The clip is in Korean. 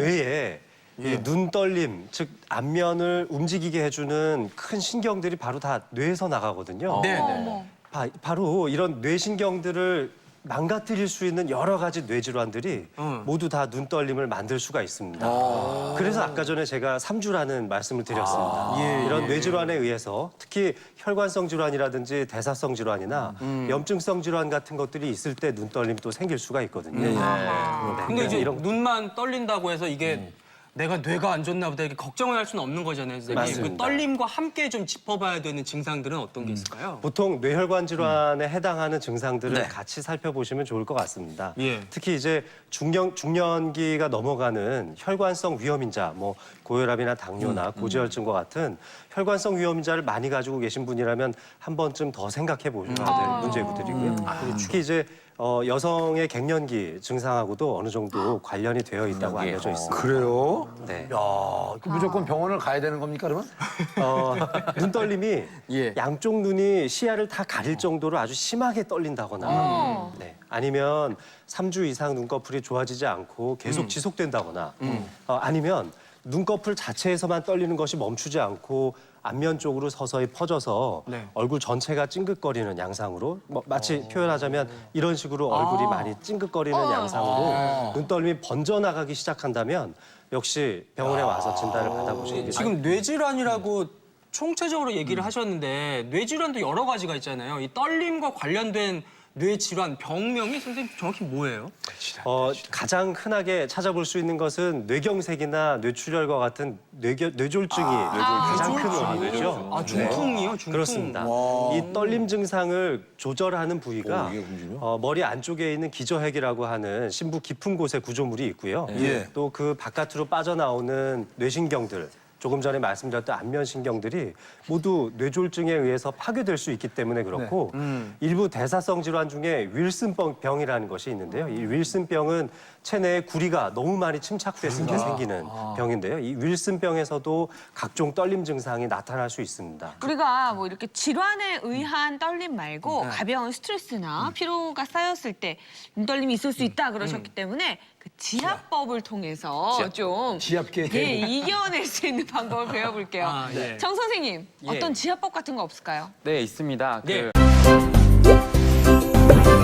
뇌에 이 눈 떨림, 즉 안면을 움직이게 해주는 큰 신경들이 바로 다 뇌에서 나가거든요. 네, 네. 바, 바로 이런 뇌신경들을 망가뜨릴 수 있는 여러 가지 뇌질환들이 음. 모두 다 눈 떨림을 만들 수가 있습니다. 그래서 아까 전에 제가 삼주라는 말씀을 드렸습니다. 예, 이런 예. 뇌질환에 의해서 특히 혈관성 질환이라든지 대사성 질환이나 음. 염증성 질환 같은 것들이 있을 때 눈 떨림이 또 생길 수가 있거든요. 네, 근데 이제 이런 눈만 떨린다고 해서 이게 내가 뇌가 안 좋나 보다 이렇게 걱정을 할 수는 없는 거잖아요, 선생님. 그 맞습니다. 떨림과 함께 좀 짚어봐야 되는 증상들은 어떤 게 있을까요? 보통 뇌혈관 질환에 해당하는 증상들을 네. 같이 살펴보시면 좋을 것 같습니다. 예. 특히 이제 중년 중년기가 넘어가는 혈관성 위험인자, 뭐 고혈압이나 당뇨나 고지혈증과 같은 혈관성 위험인자를 많이 가지고 계신 분이라면 한 번쯤 더 생각해 보셔야 될 문제들이고요. 특히 이제 어, 여성의 갱년기 증상하고도 어느 정도 관련이 되어 있다고 알려져 있습니다. 그래요? 네. 야, 그 무조건 병원을 가야 되는 겁니까 그러면? 어, 눈 떨림이 예. 양쪽 눈이 시야를 다 가릴 정도로 아주 심하게 떨린다거나 어. 네. 아니면 3주 이상 눈꺼풀이 좋아지지 않고 계속 지속된다거나 어, 아니면 눈꺼풀 자체에서만 떨리는 것이 멈추지 않고 안면 쪽으로 서서히 퍼져서 네. 얼굴 전체가 찡긋거리는 양상으로 뭐 마치 표현하자면 이런 식으로 얼굴이 많이 찡긋거리는 양상으로 눈떨림이 번져나가기 시작한다면 역시 병원에 와서 진단을 받아보시는 게 지금 뇌질환이라고 총체적으로 얘기를 하셨는데 뇌질환도 여러 가지가 있잖아요. 이 떨림과 관련된 뇌 질환 병명이 선생님 정확히 뭐예요? 어, 가장 흔하게 찾아볼 수 있는 것은 뇌경색이나 뇌출혈과 같은 뇌겨, 뇌졸중이 가장 큰 원인이죠. 아 중풍이요, 중풍. 그렇습니다. 이 떨림 증상을 조절하는 부위가 어? 어, 머리 안쪽에 있는 기저핵이라고 하는 심부 깊은 곳에 구조물이 있고요. 예. 또그 바깥으로 빠져나오는 뇌신경들. 조금 전에 말씀드렸던 안면신경들이 모두 뇌졸중에 의해서 파괴될 수 있기 때문에 그렇고 일부 대사성 질환 중에 윌슨병이라는 것이 있는데요. 이 윌슨병은 체내에 구리가 너무 많이 침착됐을 때 생기는 병인데요. 이 윌슨병에서도 각종 떨림 증상이 나타날 수 있습니다. 우리가 뭐 이렇게 질환에 의한 떨림 말고 가벼운 스트레스나 피로가 쌓였을 때 눈떨림이 있을 수 있다 그러셨기 때문에 그 지압법을 통해서 좀 지압계. 예, 이겨낼 수 있는 방법을 배워볼게요. 아, 예. 정 선생님, 예. 어떤 지압법 같은 거 없을까요? 네, 있습니다. 네. 그...